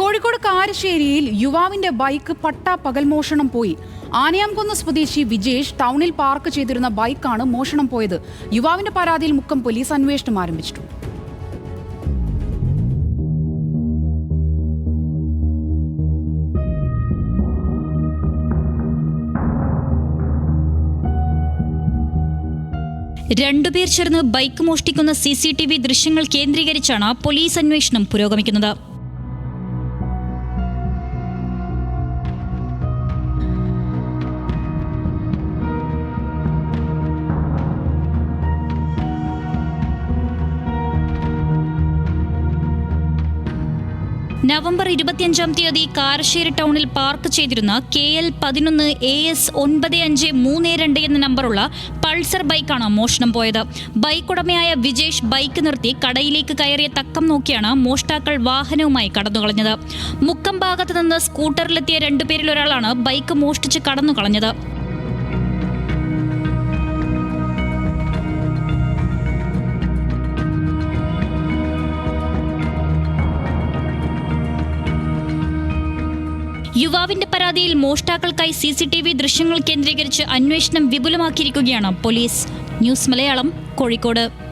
കോഴിക്കോട് കാരശ്ശേരിയിൽ യുവാവിന്റെ ബൈക്ക് പട്ട പകൽ മോഷണം പോയി. ആനയാംകുന്ന് സ്വദേശി വിജേഷ് ടൗണിൽ പാർക്ക് ചെയ്തിരുന്ന ബൈക്കാണ് മോഷണം പോയത്. യുവാവിന്റെ പരാതിയിൽ മുക്കം പോലീസ് അന്വേഷണം ആരംഭിച്ചിട്ടുണ്ട്. രണ്ടുപേർ ചേർന്ന് ബൈക്ക് മോഷ്ടിക്കുന്ന സി സി ടി വി ദൃശ്യങ്ങൾ കേന്ദ്രീകരിച്ചാണ് പോലീസ് അന്വേഷണം പുരോഗമിക്കുന്നത്. നവംബർ ഇരുപത്തിയഞ്ചാം തീയതി കാരശ്ശേരി ടൗണിൽ പാർക്ക് ചെയ്തിരുന്ന കെ എൽ പതിനൊന്ന് എ എസ് ഒൻപത് അഞ്ച് മൂന്ന് രണ്ട് എന്ന നമ്പറുള്ള പൾസർ ബൈക്കാണ് മോഷണം പോയത്. ബൈക്ക് ഉടമയായ വിജേഷ് ബൈക്ക് നിർത്തി കടയിലേക്ക് കയറിയ തക്കം നോക്കിയാണ് മോഷ്ടാക്കൾ വാഹനവുമായി കടന്നു കളഞ്ഞത് മുക്കം ഭാഗത്ത് നിന്ന് സ്കൂട്ടറിലെത്തിയ രണ്ടുപേരിൽ ഒരാളാണ് ബൈക്ക് മോഷ്ടിച്ച് കടന്നു യുവാവിന്റെ പരാതിയിൽ മോഷ്ടാക്കൾക്കായി സി സി ടി വി ദൃശ്യങ്ങൾ കേന്ദ്രീകരിച്ച് അന്വേഷണം വിപുലമാക്കിയിരിക്കുകയാണ് പോലീസ്. ന്യൂസ് മലയാളം കോഴിക്കോട്.